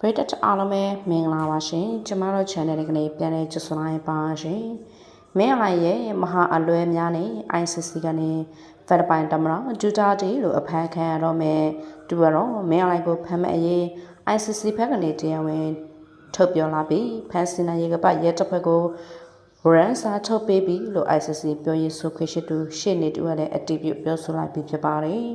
ပရိသတ်အားလုံးပဲမင်္ဂလာပါရှင်ကျမတို့ channel လေးကနေပြန်လည်ကြိုဆိုလိုက်ပါရှင်မင်းအလိုက်ရဲ့မဟာအလွဲများနဲ့ ICC ကနေဖက်ပိုင်တမရဂျူတာတီလို့အဖမ်းခံရတော့မယ်သူကတော့မင်းအလိုက်ကိုဖမ်းမဲ့အရေး ICC ဘက်ကနေတရားဝင်ထုတ်ပြောလာပြီးဖမ်းစင်နိုင်ရကပတ်ရဲတပ်ဖွဲ့ကိုရန်စာထုတ်ပေးပြီလို့ ICC ပြောရေးဆိုခွင့်ရှိသူရှေ့နေတူကလည်းအတည်ပြုပြောဆိုလိုက်ပြီးဖြစ်ပါတယ်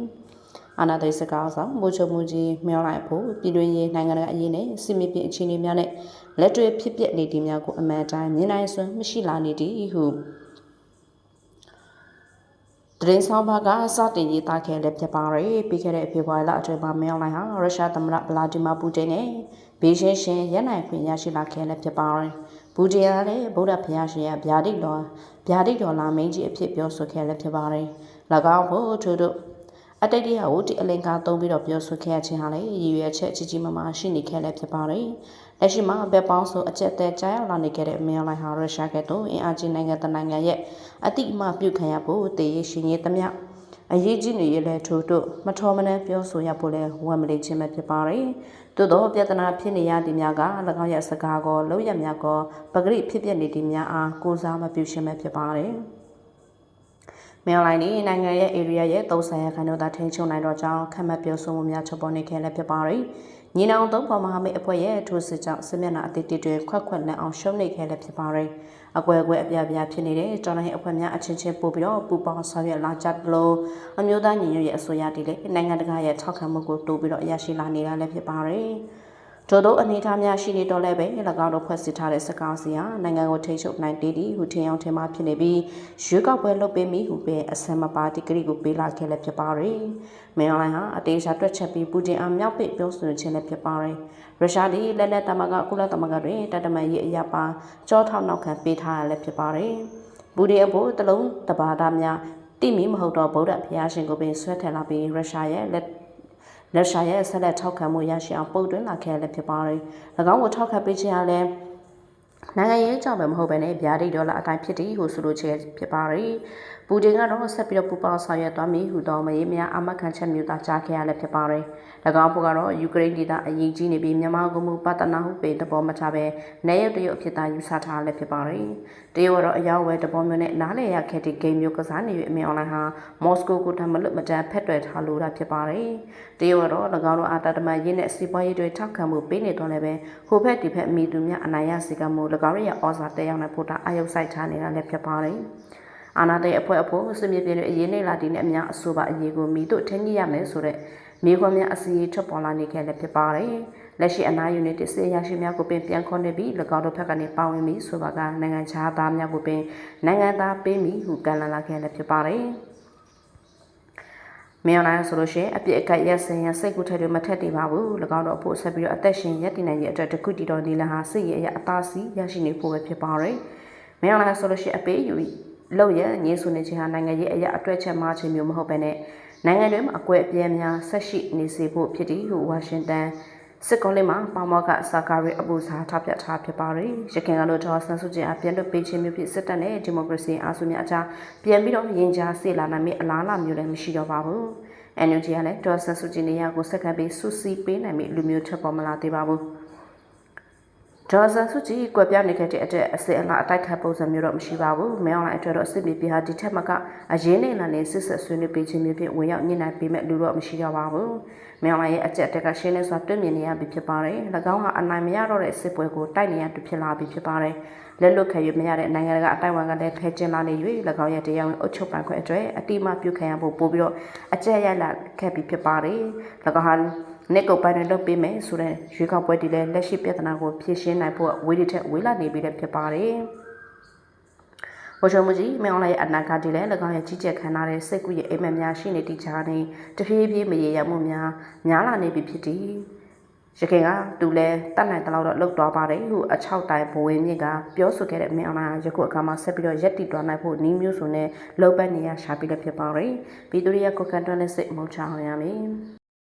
အာနာသိစကားဆောင်မိုးချုံမူကြီးမြောင်းလိုက်ဖို့ပြည်တွင်းရေးနိုင်ငံတကာအရေးနဲ့စစ်မြေပြင်အခြေအနေများနဲ့လက်တွေ့ဖြစ်ပျက်နေသည်များကိုအမှန်တိုင်းမြင်နိုင်စွမ်းမရှိလာနေသည်ဟုတရင်ဆောင်ဘာကစတင်ရေးသားခဲ့လည်းဖြစ်ပါတယ်ပြီးခဲ့တဲ့ဖေဖော်ဝါရီလအတွင်းမှာမြောင်းလိုက်ဟာရုရှားသမ္မတဗလာဒီမာပူတင်နဲ့ဘေးရှင်းရှင်းရနိုင်ခွင့်ရရှိလာခဲ့လည်းဖြစ်ပါတယ်ပူတင်ကလည်းဗုဒ္ဓဘုရားရှင်ရဲ့ဗျာဒိတ်တော်ဗျာဒိတ်တော်လာမင်းကြီးအဖြစ်ပြောဆိုခဲ့လည်းဖြစ်ပါတယ်၎င်းဖို့ထို့တို့ အတိတ်တရားကိုဒီအလင်္ကာသုံးပြီးတော့ပြောဆိုခဲ့ခြင်းဟာလည်းရည်ရွယ်ချက်ကြီးကြီးမားမားရှိနေခဲ့လည်းဖြစ်ပါတယ်။လက်ရှိမှာဘက်ပေါင်းဆိုအကျက်သက်ကြားရောက်လာနေခဲ့တဲ့မင်းလိုင်ဟာရုရှားကဲ့သို့အင်အားကြီးနိုင်ငံတနိုင်ငံရဲ့အတိအမှပြုခံရဖို့တည်ရရှင်ရေးသမျှအရေးကြီးနေရလဲထို့တို့မထောမနှံပြောဆိုရဖို့လဲဝမ်းမလေးခြင်းပဲဖြစ်ပါတယ်။သို့သောပြဿနာဖြစ်နေရသည်များက၎င်းရဲ့စကားကောလောက်ရများကောပဂရိဖြစ်ပျက်နေသည်များအားကိုးစားမပြုခြင်းပဲဖြစ်ပါတယ်။ မယ်လိုင်းနေနိုင်ငံရဲ့ area ရဲ့30ရာခိုင်နှုန်းသာထိန်းချုပ်နိုင်တော့ကြောင်းခန့်မှတ်ပြောဆိုမှုများချုပ်ပေါ်နေခဲ့လည်းဖြစ်ပါရီ။ညီနောင်သုံးပေါ်မဟာမိတ်အဖွဲ့ရဲ့ထိုးစစ်ကြောင့်စစ်မျက်နှာအသစ်တွေခွက်ခွက်လန့်အောင်ရှုံးနေခဲ့လည်းဖြစ်ပါရီ။အကွဲအကွဲအပြားပြားဖြစ်နေတဲ့တော်လိုင်းအဖွဲ့များအချင်းချင်းပို့ပြီးတော့ပူပေါင်းဆောင်ရွက်လာကြလို့အမျိုးသားညီညွတ်ရေးအစိုးရတည်လေနိုင်ငံတကာရဲ့ထောက်ခံမှုကိုတိုးပြီးတော့ရရှိလာနေတာလည်းဖြစ်ပါရီ။ ထို့သောအနေအထားများရှိနေတော့လည်းပဲ၎င်းတို့ဖွဲ့စည်းထားတဲ့စကားစီဟာနိုင်ငံကိုထိန်းချုပ်နိုင်တည်သည်ဟုထင်အောင်ထင်မှဖြစ်နေပြီးရွေးကောက်ပွဲလုပ်ပေးမိဟုပဲအစံမပါတီဂရီကိုပေးလာခဲ့လည်းဖြစ်ပါရယ်။မင်းအွန်လိုင်းဟာအတေရှာတွက်ချက်ပြီးပူတင်အားမြောက်ပိတ်ပြောဆိုခြင်းလည်းဖြစ်ပါရယ်။ရုရှားဒီလက်လက်တမကကုလသမဂ္ဂတွင်တတမန်ရေးအရာပါကြောထောက်နောက်ခံပေးထားရလည်းဖြစ်ပါရယ်။ပူတင်အဖို့တလုံးတဘာသားများတိမိမဟုတ်တော့ဗုဒ္ဓဘုရားရှင်ကိုပင်ဆွဲထည့်လာပြီးရုရှားရဲ့လက် လက်ရှာရဲ့ဆက်လက်ထောက်ခံမှုရရှိအောင်ပုတ်တွင်းလာခဲ့လည်းဖြစ်ပါတယ်။၎င်းကိုထောက်ခံပေးခြင်းအားလည်း နိုင်ငံရေးကြောင့်ပဲမဟုတ်ဘဲနဲ့ဗျာဒိတ်ဒေါ်လာအတိုင်းဖြစ်သည်ဟုဆိုလိုချက်ဖြစ်ပါတယ်။ပူတင်ကတော့ဆက်ပြီးတော့ပူပေါင်းဆောင်ရွက်သွားမည်ဟုသောမရေးများအမခံချက်မျိုးသားကြားခဲ့ရလည်းဖြစ်ပါတယ်။၎င်းဘုကတော့ယူကရိန်းဒေသအရေးကြီးနေပြီးမြန်မာကမှုပတ်တနာဟုပေသဘောမချပဲနေရုပ်တရုပ်အဖြစ်သာယူဆထားလည်းဖြစ်ပါတယ်။တရုတ်ကတော့အရောက်ဝဲတဘောမျိုးနဲ့နားလည်ရခဲ့တဲ့ဂိမ်းမျိုးကစားနေ၍အမြင်အွန်လိုင်းဟာမော်စကိုကိုတမလွတ်မတန်ဖက်တွယ်ထားလို့တာဖြစ်ပါတယ်။တရုတ်ကတော့၎င်းတို့အာတတမန်ရင်းနဲ့စီးပွားရေးတွေထောက်ခံမှုပေးနေတော့လည်းပဲဟိုဘက်ဒီဘက်မိသူများအနိုင်ရစီကမှု၎င်းရဲ့ဩဇာတက်ရောက်နေဖို့တာအယုတ်ဆိုင်ထားနေတာလည်းဖြစ်ပါတယ်။အာနာသိအဖွဲ့အဖို့စစ်မြေပြင်တွေအရေးနေလာတည်နဲ့အများအဆိုပါအရေးကိုမိတို့ထင်းကြီးရမယ်ဆိုတဲ့မိခွန်များအစီအရေးထွက်ပေါ်လာနေခဲ့လည်းဖြစ်ပါတယ်။လက်ရှိအနာယူနစ်တစ်စေရရှိများကိုပင်ပြန်ခွန်နေပြီး၎င်းတို့ဘက်ကနေပါဝင်ပြီးဆိုပါကနိုင်ငံခြားသားများကိုပင်နိုင်ငံသားပေးမိဟုကန့်လန့်လာခဲ့လည်းဖြစ်ပါတယ်။ မြောင်နိုင်ဆိုလို့ရှိရင်အပြစ်အကတ်ရက်စင်ရစိတ်ကူးထက်တွေမထက်တည်ပါဘူး၎င်းတို့အဖို့ဆက်ပြီးတော့အသက်ရှင်ရက်တည်နိုင်ရဲ့အတွက်တခုတည်တော်နေလဟာစိတ်ရဲ့အအသာစီရရှိနေဖို့ပဲဖြစ်ပါတယ်။မြောင်နိုင်ဆိုလို့ရှိရင်အပေးယူလောက်ရငင်းဆုနေခြင်းဟာနိုင်ငံရေးအရာအတွက်ချက်မှခြင်းမျိုးမဟုတ်ဘဲနဲ့နိုင်ငံတွင်းမှာအကွဲအပြဲများဆက်ရှိနေစေဖို့ဖြစ်သည်ဟုဝါရှင်တန် စစ်ကောလေးမှာပေါမောက်ကစာကာရီအပူစားထပြထားဖြစ်ပါတယ်။ရခိုင်ကလို့တော့ဆန်းစုကြည်အပြန်လွတ်ပေးခြင်းမျိုးဖြစ်စစ်တပ်နဲ့ဒီမိုကရေစီအားစုများအကြားပြန်ပြီးတော့ရင်ကြားစေလာနိုင်မယ့်အလားအလာမျိုးလည်းမရှိတော့ပါဘူး။ NUG ကလည်းဒေါ်ဆန်းစုကြည်နေရာကိုစက္ကန့်ပြီးစုစည်းပေးနိုင်မယ့်လူမျိုးထပ်ပေါ်မလာသေးပါဘူး။ ဒေါ်ဆန်စုကြည်ကွက်ပြနေခဲ့တဲ့အတဲ့အစစ်အလားအတိုက်ခတ်ပုံစံမျိုးတော့မရှိပါဘူး။မဲအောင်လိုက်အတွက်တော့စစ်မြေပြဟာဒီထက်မကအရေးနေလာနေစစ်ဆက်ဆွေးနွေးပေးခြင်းမျိုးဖြင့်ဝင်ရောက်ညှိနှိုင်းပေးမဲ့လူတော့မရှိတော့ပါဘူး။မဲအောင်လိုက်ရဲ့အကြက်တက်ကရှင်းနေစွာတွေ့မြင်နေရပြီဖြစ်ပါတယ်။၎င်းဟာအနိုင်မရတော့တဲ့စစ်ပွဲကိုတိုက်နေရတူဖြစ်လာပြီဖြစ်ပါတယ်။လက်လွတ်ခံရမရတဲ့နိုင်ငံကအတိုင်းဝန်ကလည်းဖဲကျင်းလာနေ၍၎င်းရဲ့တရားဝင်အုပ်ချုပ်ပိုင်ခွင့်အတွက်အတိမပြုခံရဖို့ပို့ပြီးတော့အကြက်ရိုက်လာခဲ့ပြီဖြစ်ပါတယ်။၎င်းဟာ နှစ်ကုတ်ပိုင်းတွေလုပ်ပေးမယ်ဆိုတဲ့ရွေးကောက်ပွဲတည်လဲလက်ရှိပြဿနာကိုဖြေရှင်းနိုင်ဖို့ဝေးတဲ့ဝေးလာနေပြီလည်းဖြစ်ပါတယ်။ဝရှုံမကြီးမြောင်းလိုက်အနာဂတ်တည်လဲ၎င်းရဲ့ကြီးကျယ်ခမ်းနားတဲ့စိတ်ကူးရဲ့အိမ်မက်များရှိနေတိချာနေတဖြည်းဖြည်းမရေရမှုများများလာနေပြီဖြစ်သည်။ရခင်ကသူလဲတတ်နိုင်တဲ့လောက်တော့လှုပ်သွားပါတယ်ဟုအချောက်တိုင်ဘဝင်းမြင့်ကပြောဆိုခဲ့တဲ့မင်းအောင်လာယခုအခါမှာဆက်ပြီးတော့ရက်တီတွားနိုင်ဖို့နီးမျိုးစုံနဲ့လှုပ်ပတ်နေရရှာပြီးလည်းဖြစ်ပါတယ်။ဗီတိုရီယာကိုကန်တွန်းနဲ့စိတ်မုံချအောင်ရမည်။